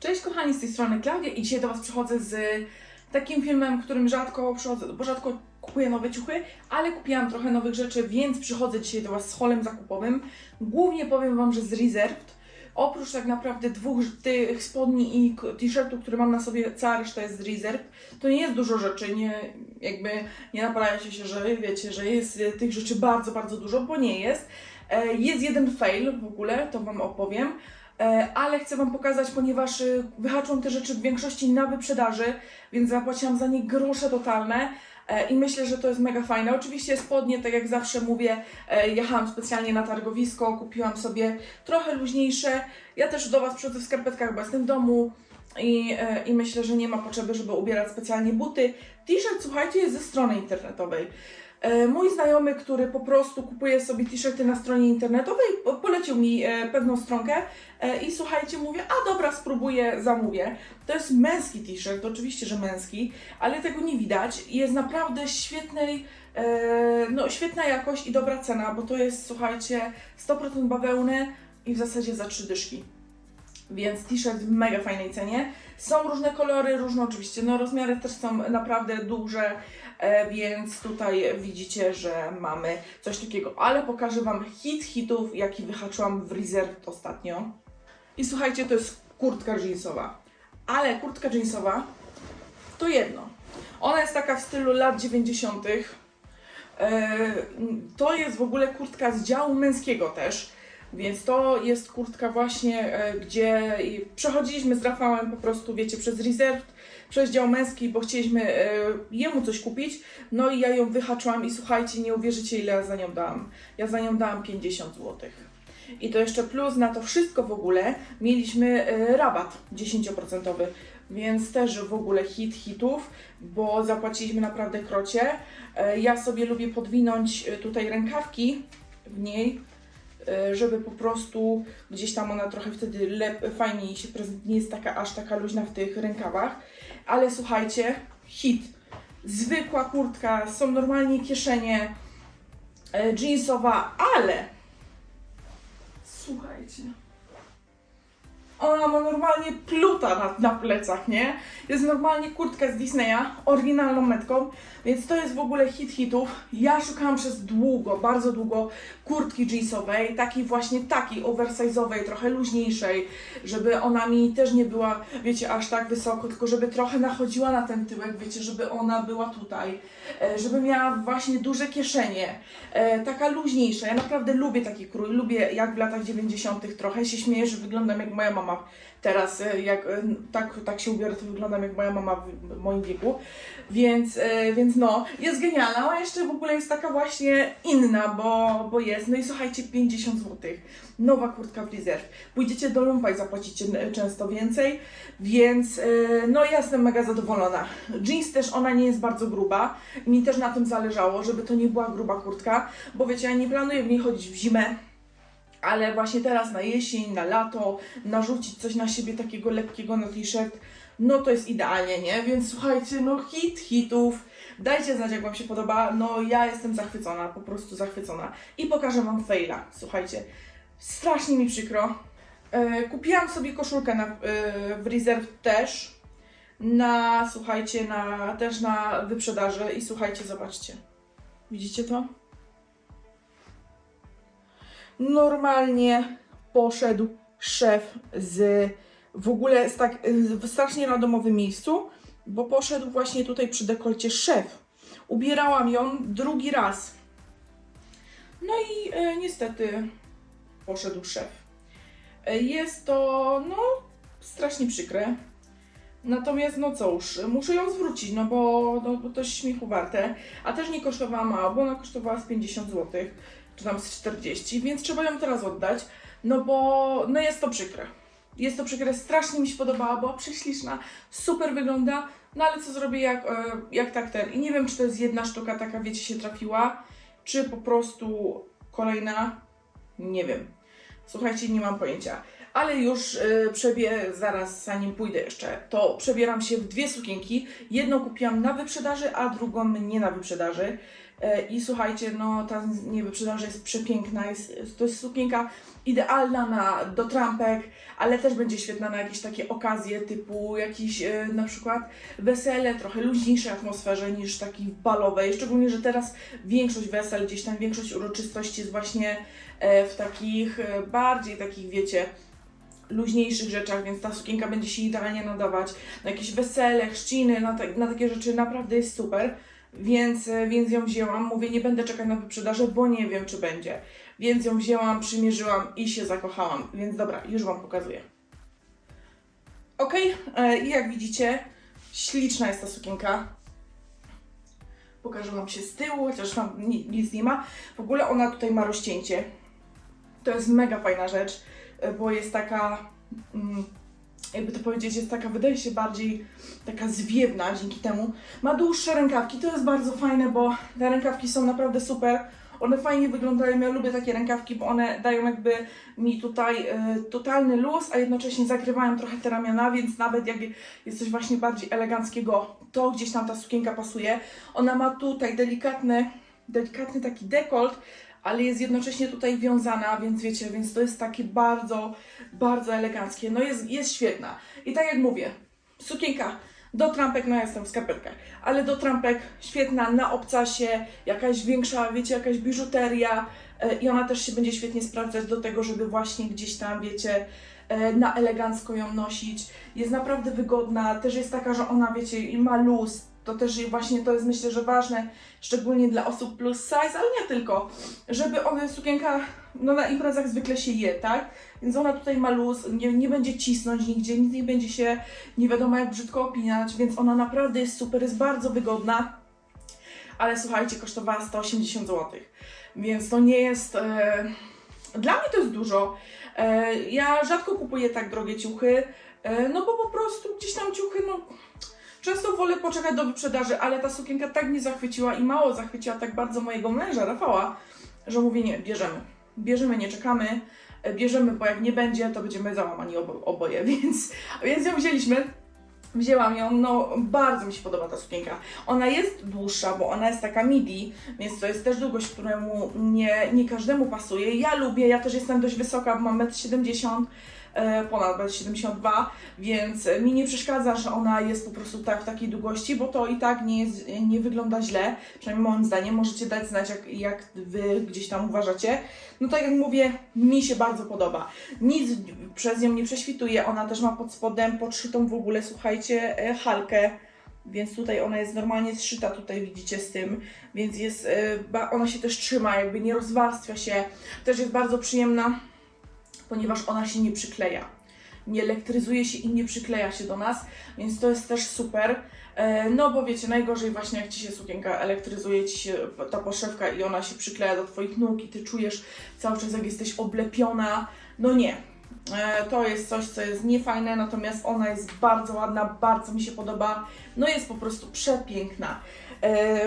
Cześć kochani, z tej strony Klaudia i dzisiaj do Was przychodzę z takim filmem, którym rzadko przychodzę, bo rzadko kupuję nowe ciuchy, ale kupiłam trochę nowych rzeczy, więc przychodzę dzisiaj do Was z holem zakupowym. Głównie powiem Wam, że z Reserved. Oprócz tak naprawdę dwóch tych spodni i t-shirtu, które mam na sobie, cała reszta jest z Reserved. To nie jest dużo rzeczy, nie, jakby nie napalajcie się, że wiecie, że jest e, tych rzeczy bardzo, bardzo dużo, bo nie jest. E, Jest jeden fail w ogóle, to Wam opowiem. E, ale chcę Wam pokazać, ponieważ y, wyhaczyłam te rzeczy w większości na wyprzedaży, więc zapłaciłam za nie grosze totalne e, i myślę, że to jest mega fajne. Oczywiście spodnie, tak jak zawsze mówię, e, jechałam specjalnie na targowisko, kupiłam sobie trochę luźniejsze. Ja też do Was przychodzę w skarpetkach, bo jestem w domu i, i myślę, że nie ma potrzeby, żeby ubierać specjalnie buty. T-shirt, słuchajcie, jest ze strony internetowej. E, Mój znajomy, który po prostu kupuje sobie t-shirty na stronie internetowej, po- polecił mi e, pewną stronkę e, i słuchajcie, mówię, a dobra, spróbuję, zamówię. To jest męski t-shirt, oczywiście, że męski, ale tego nie widać. Jest naprawdę świetnej, no świetna jakość i dobra cena, bo to jest, słuchajcie, 100% bawełny i w zasadzie za trzy dyszki. Więc t-shirt w mega fajnej cenie. Są różne kolory, różne oczywiście, no rozmiary też są naprawdę duże, więc tutaj widzicie, że mamy coś takiego. Ale pokażę Wam hit hitów, jaki wyhaczyłam w Reserved ostatnio. I słuchajcie, to jest kurtka jeansowa. Ale kurtka jeansowa to jedno. Ona jest taka w stylu lat 90. E, To jest w ogóle kurtka z działu męskiego też. Więc to jest kurtka właśnie, e, gdzie przechodziliśmy z Rafałem po prostu, wiecie, przez Reserved, przez dział męski, bo chcieliśmy e, jemu coś kupić. No i ja ją wyhaczyłam i słuchajcie, nie uwierzycie ile ja za nią dałam. Ja za nią dałam 50 zł. I to jeszcze plus na to wszystko w ogóle mieliśmy e, rabat 10%. Więc też w ogóle hit hitów, bo zapłaciliśmy naprawdę krocie. E, Ja sobie lubię podwinąć tutaj rękawki w niej, żeby po prostu gdzieś tam ona trochę wtedy lep, fajniej się prezentuje, nie jest taka aż taka luźna w tych rękawach. Ale słuchajcie, hit. Zwykła kurtka, są normalnie kieszenie e, jeansowa, ale słuchajcie. Ona ma normalnie pluta na, na plecach, nie? Jest normalnie kurtka z Disneya, oryginalną metką, więc to jest w ogóle hit hitów. Ja szukałam przez długo, bardzo długo kurtki jeansowej, takiej właśnie takiej oversize'owej, trochę luźniejszej, żeby ona mi też nie była, wiecie, aż tak wysoko, tylko żeby trochę nachodziła na ten tyłek, wiecie, żeby ona była tutaj, e, żeby miała właśnie duże kieszenie, e, taka luźniejsza. Ja naprawdę lubię taki krój, lubię jak w latach 90. trochę się śmieję, że wyglądam jak moja mama teraz, e, jak e, tak, tak się ubiorę, to wyglądam jak moja mama w, moim wieku, więc, e, więc no, jest genialna, a jeszcze w ogóle jest taka właśnie inna, bo, bo jest, no i słuchajcie, 50 zł, nowa kurtka w Reserve, pójdziecie do Lumpa i zapłacicie często więcej, więc no ja jestem mega zadowolona. Jeans też, ona nie jest bardzo gruba, mi też na tym zależało, żeby to nie była gruba kurtka, bo wiecie, ja nie planuję w niej chodzić w zimę, ale właśnie teraz na jesień, na lato, narzucić coś na siebie takiego lekkiego na t-shirt, no to jest idealnie, nie? Więc słuchajcie, no hit hitów, dajcie znać jak Wam się podoba, no ja jestem zachwycona, po prostu zachwycona. I pokażę Wam faila, słuchajcie, strasznie mi przykro. E, kupiłam sobie koszulkę na, e, w Reserve też, na, słuchajcie, na, też na wyprzedaży i słuchajcie, zobaczcie. Widzicie to? Normalnie poszedł szef z w ogóle z tak w strasznie randomowym miejscu, bo poszedł właśnie tutaj przy dekolcie szef. Ubierałam ją drugi raz. No i e, niestety poszedł szef. E, jest to no strasznie przykre. Natomiast no cóż, muszę ją zwrócić, no bo, no, bo to śmiechu warte. A też nie kosztowała mało, bo ona kosztowała z 50 zł czy tam z 40, więc trzeba ją teraz oddać, no bo no jest to przykre. Jest to przykre, strasznie mi się podobała, była prześliczna, super wygląda, no ale co zrobię jak, e, jak tak ten. I nie wiem, czy to jest jedna sztuka taka, wiecie, się trafiła, czy po prostu kolejna, nie wiem. Słuchajcie, nie mam pojęcia. Ale już y, przebie, zaraz zanim pójdę jeszcze, to przebieram się w dwie sukienki. Jedną kupiłam na wyprzedaży, a drugą nie na wyprzedaży. E, I słuchajcie, no ta nie wyprzedaż jest przepiękna, jest, to jest sukienka idealna na, do trampek, ale też będzie świetna na jakieś takie okazje typu jakiś e, na przykład wesele, trochę luźniejszej atmosferze niż takiej balowej, szczególnie, że teraz większość wesel, gdzieś tam większość uroczystości jest właśnie e, w takich bardziej takich, wiecie, luźniejszych rzeczach, więc ta sukienka będzie się idealnie nadawać na jakieś wesele, chrzciny, na, te, na takie rzeczy naprawdę jest super, więc, e, więc ją wzięłam. Mówię, nie będę czekać na wyprzedaże, bo nie wiem, czy będzie. Więc ją wzięłam, przymierzyłam i się zakochałam. Więc dobra, już Wam pokazuję. Ok, e, i jak widzicie, śliczna jest ta sukienka. Pokażę Wam się z tyłu, chociaż tam ni- nic nie ma. W ogóle ona tutaj ma rozcięcie. To jest mega fajna rzecz, e, bo jest taka, mm, jakby to powiedzieć, jest taka, wydaje się bardziej taka zwiewna dzięki temu. Ma dłuższe rękawki, to jest bardzo fajne, bo te rękawki są naprawdę super. One fajnie wyglądają, ja lubię takie rękawki, bo one dają jakby mi tutaj e, totalny luz, a jednocześnie zakrywają trochę te ramiona, więc nawet jak jest coś właśnie bardziej eleganckiego, to gdzieś tam ta sukienka pasuje. Ona ma tutaj delikatny, delikatny taki dekolt, ale jest jednocześnie tutaj wiązana, więc wiecie, więc to jest takie bardzo, bardzo eleganckie. No jest, jest świetna. I tak jak mówię, sukienka do trampek, no ja jestem w skarpetkach, ale do trampek świetna, na obcasie, jakaś większa, wiecie, jakaś biżuteria e, i ona też się będzie świetnie sprawdzać do tego, żeby właśnie gdzieś tam, wiecie, e, na elegancko ją nosić. Jest naprawdę wygodna, też jest taka, że ona, wiecie, ma luz, to też właśnie to jest myślę, że ważne, szczególnie dla osób plus size, ale nie tylko, żeby ona, sukienka, no na imprezach zwykle się je, tak? Więc ona tutaj ma luz, nie, nie będzie cisnąć nigdzie, nic nie będzie się nie wiadomo jak brzydko opinać, więc ona naprawdę jest super, jest bardzo wygodna, ale słuchajcie, kosztowała 180 zł, więc to nie jest, e, dla mnie to jest dużo. E, ja rzadko kupuję tak drogie ciuchy, e, no bo po prostu gdzieś tam ciuchy, no Często wolę poczekać do wyprzedaży, ale ta sukienka tak mnie zachwyciła i mało zachwyciła tak bardzo mojego męża, Rafała, że mówię nie, bierzemy. Bierzemy, nie czekamy, e, bierzemy, bo jak nie będzie, to będziemy załamani obo, oboje, więc, więc ją wzięliśmy. Wzięłam ją, no bardzo mi się podoba ta sukienka. Ona jest dłuższa, bo ona jest taka midi, więc to jest też długość, któremu nie, nie każdemu pasuje. Ja lubię, ja też jestem dość wysoka, mam 1,70 m, ponad 1,72 m, więc mi nie przeszkadza, że ona jest po prostu tak w takiej długości, bo to i tak nie, jest, nie wygląda źle, przynajmniej moim zdaniem. Możecie dać znać, jak, jak Wy gdzieś tam uważacie. No tak jak mówię, mi się bardzo podoba. Nic przez nią nie prześwituje, ona też ma pod spodem podszytą w ogóle, słuchajcie, e, halkę. Więc tutaj ona jest normalnie zszyta, tutaj widzicie z tym, więc jest, e, ona się też trzyma, jakby nie rozwarstwia się. Też jest bardzo przyjemna, ponieważ ona się nie przykleja. Nie elektryzuje się i nie przykleja się do nas, więc to jest też super. E, No bo wiecie, najgorzej właśnie jak Ci się sukienka elektryzuje, Ci się ta poszewka i ona się przykleja do Twoich nóg i Ty czujesz cały czas jak jesteś oblepiona. No nie. E, To jest coś, co jest niefajne, natomiast ona jest bardzo ładna, bardzo mi się podoba. No jest po prostu przepiękna. E,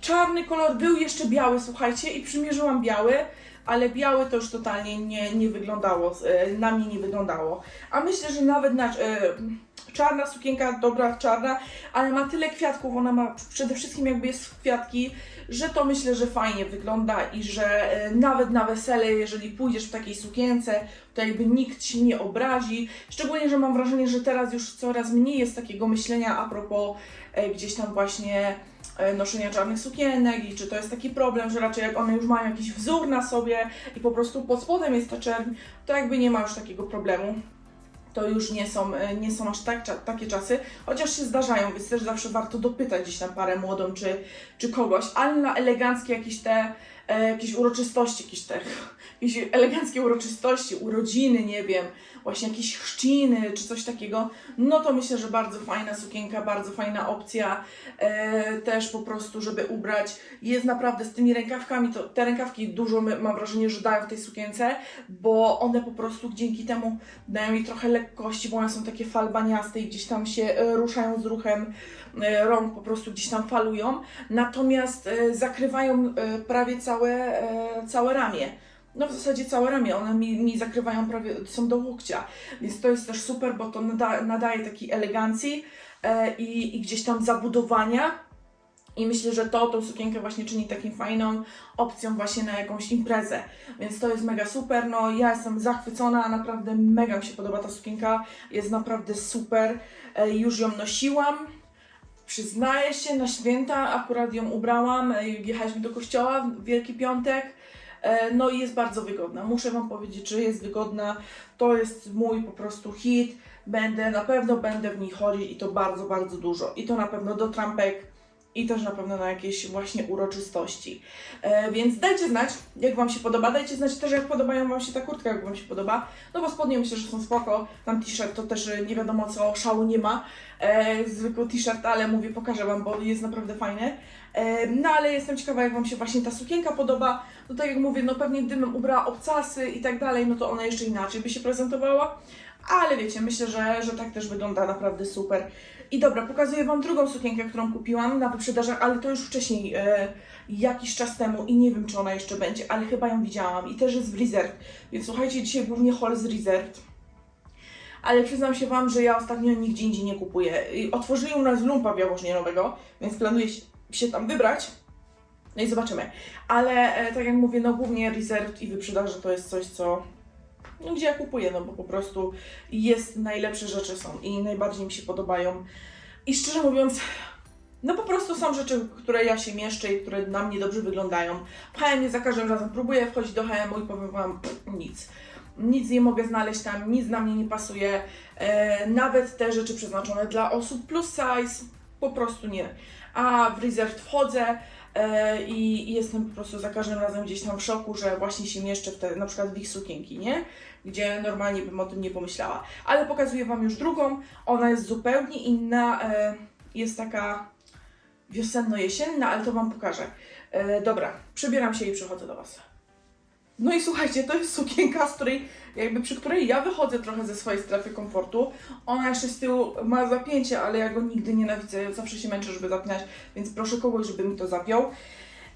Czarny kolor był jeszcze biały, słuchajcie, i przymierzyłam biały, ale biały to już totalnie nie, nie wyglądało, e, na mnie nie wyglądało. A myślę, że nawet na, e, czarna sukienka, dobra czarna, ale ma tyle kwiatków, ona ma przede wszystkim jakby jest w kwiatki, że to myślę, że fajnie wygląda i że e, nawet na wesele, jeżeli pójdziesz w takiej sukience, to jakby nikt się nie obrazi. Szczególnie, że mam wrażenie, że teraz już coraz mniej jest takiego myślenia a propos gdzieś tam właśnie noszenia czarnych sukienek i czy to jest taki problem, że raczej jak one już mają jakiś wzór na sobie i po prostu pod spodem jest ta czerń, to jakby nie ma już takiego problemu. To już nie są, e, nie są aż tak, takie czasy, chociaż się zdarzają, więc też zawsze warto dopytać gdzieś tam parę młodą czy, czy kogoś, ale na eleganckie jakieś te, e, jakieś uroczystości, jakieś te, jakieś eleganckie uroczystości, urodziny, nie wiem, właśnie jakieś chrzciny czy coś takiego, no to myślę, że bardzo fajna sukienka, bardzo fajna opcja, e, też po prostu, żeby ubrać, jest naprawdę z tymi rękawkami, to te rękawki dużo my, mam wrażenie, że dają w tej sukience, bo one po prostu dzięki temu dają mi trochę lekkości, bo one są takie falbaniaste i gdzieś tam się e, ruszają z ruchem e, rąk, po prostu gdzieś tam falują, natomiast e, zakrywają e, prawie całe, e, całe ramię. No w zasadzie całe ramię, one mi, mi zakrywają prawie, są do łokcia, więc to jest też super, bo to nada, nadaje takiej elegancji e, i, i gdzieś tam zabudowania I myślę, że to tą sukienkę właśnie czyni taką fajną opcją właśnie na jakąś imprezę. Więc to jest mega super. No ja jestem zachwycona, naprawdę mega mi się podoba ta sukienka. Jest naprawdę super. E, Już ją nosiłam. Przyznaję się, na święta akurat ją ubrałam. e, Jechaliśmy do kościoła w Wielki Piątek. E, No i jest bardzo wygodna. Muszę Wam powiedzieć, że jest wygodna. To jest mój po prostu hit. Będę, na pewno będę w niej chodzić i to bardzo, bardzo dużo. I to na pewno do trampek i też na pewno na jakieś właśnie uroczystości. E, więc dajcie znać, jak Wam się podoba. Dajcie znać też, jak podobają Wam się ta kurtka, jak Wam się podoba. No bo spodnie myślę, że są spoko. Tam t-shirt to też e, nie wiadomo co, szału nie ma. E, zwykły t-shirt, ale mówię, pokażę Wam, bo jest naprawdę fajny. No ale jestem ciekawa, jak Wam się właśnie ta sukienka podoba. No tak jak mówię, no pewnie gdybym ubrała obcasy i tak dalej, no to ona jeszcze inaczej by się prezentowała. Ale wiecie, myślę, że, że tak też wygląda naprawdę super. I dobra, pokazuję Wam drugą sukienkę, którą kupiłam na wyprzedażach, ale to już wcześniej, e, jakiś czas temu i nie wiem, czy ona jeszcze będzie, ale chyba ją widziałam i też jest w Reserve. Więc słuchajcie, dzisiaj głównie haul z Reserve. Ale przyznam się Wam, że ja ostatnio nigdzie indziej nie kupuję. Otworzyli u nas lumpa białożnienowego, więc planuję się- się tam wybrać. No i zobaczymy. Ale e, tak jak mówię, no głównie Reserve i wyprzedaże to jest coś, co no, gdzie ja kupuję, no bo po prostu jest najlepsze rzeczy są i najbardziej mi się podobają. I szczerze mówiąc, no po prostu są rzeczy, które ja się mieszczę i które na mnie dobrze wyglądają. W HM za każdym razem próbuję wchodzić do HM i powiem Wam pff, nic. Nic nie mogę znaleźć tam, nic na mnie nie pasuje. E, nawet te rzeczy przeznaczone dla osób plus size, po prostu nie. A w Reserve wchodzę e, i, i jestem po prostu za każdym razem gdzieś tam w szoku, że właśnie się mieszczę w te, na przykład w ich sukienki, nie? Gdzie normalnie bym o tym nie pomyślała. Ale pokazuję Wam już drugą. Ona jest zupełnie inna. E, jest taka wiosenno-jesienna, ale to Wam pokażę. E, dobra, przebieram się i przychodzę do Was. No i słuchajcie, to jest sukienka, z której, jakby przy której ja wychodzę trochę ze swojej strefy komfortu. Ona jeszcze z tyłu ma zapięcie, ale ja go nigdy nienawidzę. Zawsze się męczę, żeby zapinać, więc proszę kogoś, żeby mi to zapiął.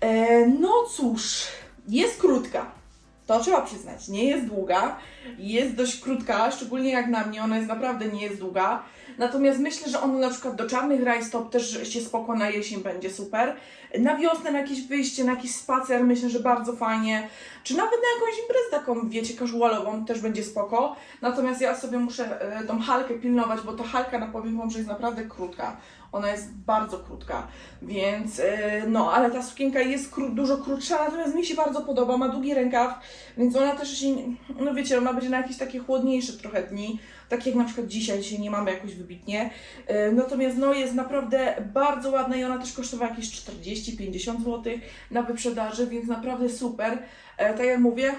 E, no cóż, jest krótka. To trzeba przyznać, nie jest długa, jest dość krótka, szczególnie jak na mnie, ona jest naprawdę nie jest długa. Natomiast myślę, że ona na przykład do czarnych rajstop też się spoko na jesień będzie super. Na wiosnę na jakieś wyjście, na jakiś spacer myślę, że bardzo fajnie. Czy nawet na jakąś imprezę taką, wiecie, casualową też będzie spoko. Natomiast ja sobie muszę e, tą halkę pilnować, bo ta halka, na powiem Wam, że jest naprawdę krótka. Ona jest bardzo krótka, więc e, no, ale ta sukienka jest kró- dużo krótsza, natomiast mi się bardzo podoba, ma długi rękaw, więc ona też się, no wiecie, ona będzie na jakieś takie chłodniejsze trochę dni, tak jak na przykład dzisiaj, dzisiaj nie mamy jakoś wybitnie. E, Natomiast no jest naprawdę bardzo ładna i ona też kosztowała jakieś 40-50 zł na wyprzedaży, więc naprawdę super. E, Tak jak mówię,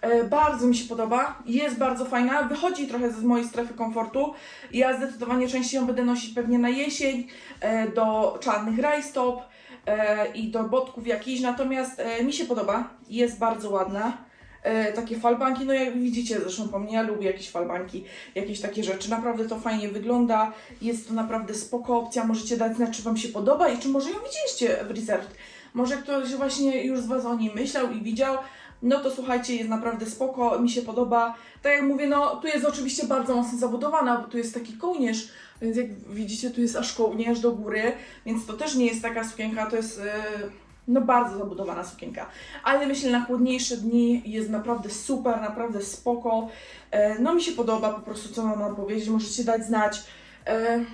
e, bardzo mi się podoba, jest bardzo fajna, wychodzi trochę z mojej strefy komfortu. Ja zdecydowanie częściej ją będę nosić pewnie na jesień, e, do czarnych rajstop e, i do botków jakichś, natomiast mi się podoba, jest bardzo ładna. E, takie falbanki, no jak widzicie zresztą po mnie, ja lubię jakieś falbanki, jakieś takie rzeczy, naprawdę to fajnie wygląda, jest to naprawdę spoko opcja, możecie dać znać, czy Wam się podoba i czy może ją widzieliście w Reserved. Może ktoś właśnie już z Was o niej myślał i widział, no to słuchajcie, jest naprawdę spoko, mi się podoba. Tak jak mówię, no tu jest oczywiście bardzo mocno zabudowana, bo tu jest taki kołnierz, więc jak widzicie, tu jest aż kołnierz do góry, więc to też nie jest taka sukienka, to jest... Yy no bardzo zabudowana sukienka. Ale myślę na chłodniejsze dni jest naprawdę super, naprawdę spoko. E, no mi się podoba po prostu, co mam powiedzieć, możecie dać znać. E,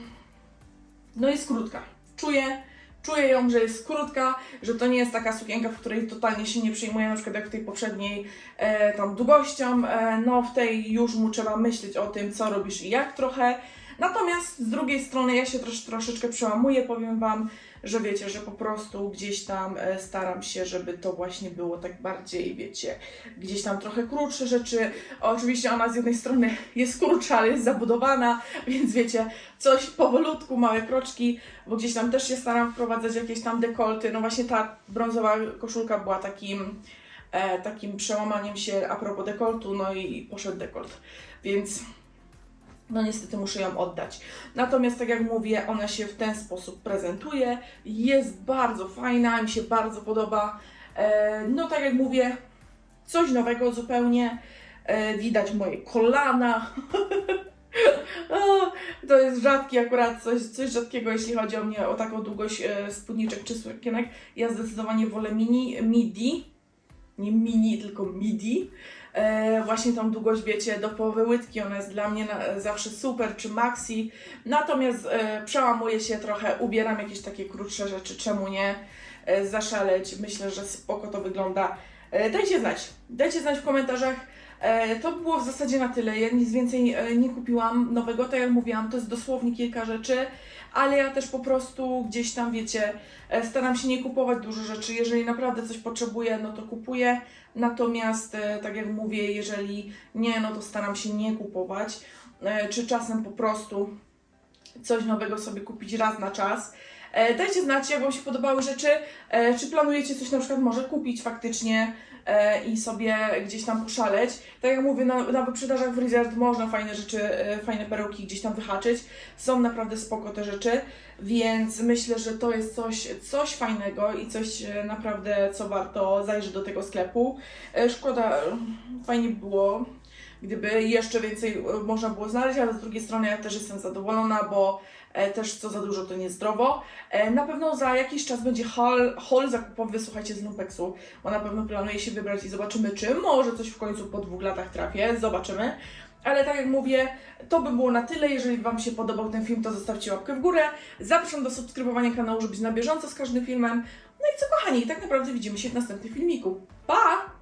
no jest krótka. Czuję, czuję ją, że jest krótka, że to nie jest taka sukienka, w której totalnie się nie przyjmuję, na przykład jak w tej poprzedniej e, tam długością. E, no w tej już mu trzeba myśleć o tym, co robisz i jak trochę. Natomiast z drugiej strony ja się trosz, troszeczkę przełamuję, powiem Wam, że wiecie, że po prostu gdzieś tam e, staram się, żeby to właśnie było tak bardziej, wiecie, gdzieś tam trochę krótsze rzeczy. Oczywiście ona z jednej strony jest krótsza, ale jest zabudowana, więc wiecie, coś powolutku, małe kroczki, bo gdzieś tam też się staram wprowadzać jakieś tam dekolty. No właśnie ta brązowa koszulka była takim, e, takim przełamaniem się a propos dekoltu, no i poszedł dekolt, więc no niestety muszę ją oddać. Natomiast tak jak mówię, ona się w ten sposób prezentuje, jest bardzo fajna, mi się bardzo podoba. E, no tak jak mówię, coś nowego zupełnie. E, widać moje kolana. To jest rzadki akurat, coś, coś rzadkiego, jeśli chodzi o mnie, o taką długość e, spódniczek czy sukienek. Ja zdecydowanie wolę mini, midi, nie mini, tylko midi. E, właśnie tą długość, wiecie, do połowy łydki, ona jest dla mnie na, zawsze super, czy maxi. Natomiast e, przełamuję się trochę, ubieram jakieś takie krótsze rzeczy, czemu nie e, zaszaleć. Myślę, że spoko to wygląda. E, dajcie znać, dajcie znać w komentarzach. E, to było w zasadzie na tyle. Ja nic więcej e, nie kupiłam nowego, tak jak mówiłam, to jest dosłownie kilka rzeczy, ale ja też po prostu gdzieś tam, wiecie, e, staram się nie kupować dużo rzeczy. Jeżeli naprawdę coś potrzebuję, no to kupuję. Natomiast, e, tak jak mówię, jeżeli nie, no to staram się nie kupować. E, Czy czasem po prostu coś nowego sobie kupić raz na czas. Dajcie znać, jak Wam się podobały rzeczy, czy planujecie coś na przykład może kupić faktycznie i sobie gdzieś tam poszaleć. Tak jak mówię, na, na wyprzedażach w Resort można fajne rzeczy, e, fajne perełki gdzieś tam wyhaczyć. Są naprawdę spoko te rzeczy, więc myślę, że to jest coś, coś fajnego i coś e, naprawdę, co warto zajrzeć do tego sklepu. E, Szkoda, e, fajnie by było, gdyby jeszcze więcej e, można było znaleźć, ale z drugiej strony ja też jestem zadowolona, bo e, też co za dużo to niezdrowo. E, Na pewno za jakiś czas będzie haul zakupowy, słuchajcie, z Lumpeksu, bo na pewno planuję się wybrać i zobaczymy, czy może coś w końcu po dwóch latach trafię, zobaczymy. Ale tak jak mówię, to by było na tyle. Jeżeli Wam się podobał ten film, to zostawcie łapkę w górę. Zapraszam do subskrybowania kanału, żeby być na bieżąco z każdym filmem. No i co kochani, tak naprawdę widzimy się w następnym filmiku. Pa!